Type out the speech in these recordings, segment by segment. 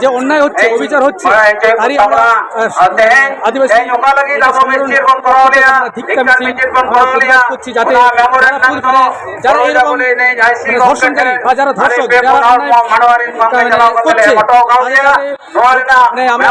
যে অন্যায় হচ্ছে অবিচার হচ্ছে আদিবাসী করছি যাতে যারা এরকম ধর্ষণকারী বা যারা ধর্ষক যারা আমরা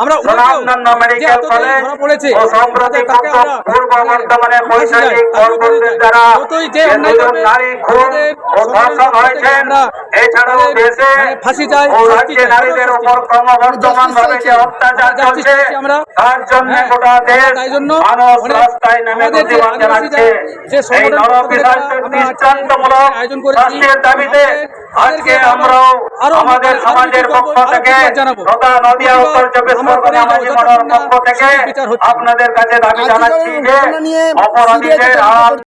আমরা মেডিকেল কলেজ পড়েছে ও পূর্ব বর্তমানে পরিচালিত কর্মকর্তাদের দ্বারা যে নারী খুন ও ধর্ষণ হয়েছেন এছাড়াও দেশে ফাঁসি যায় ও রাজ্যে নারীদের উপর ক্রমবর্ধমান ভাবে যে অত্যাচার চলছে তার জন্য গোটা দেশ মানুষ রাস্তায় নেমে প্রতিবাদ জানাচ্ছে। এই নরবিশাল দৃষ্টান্তমূলক শাস্তির দাবিতে আজকে আমরাও আমাদের সমাজের পক্ষ থেকে নদা নদিয়া উত্তর চব্বিশ পরগনা পক্ষ থেকে আপনাদের কাছে দাবি জানাচ্ছি যে অপরাধীদের আর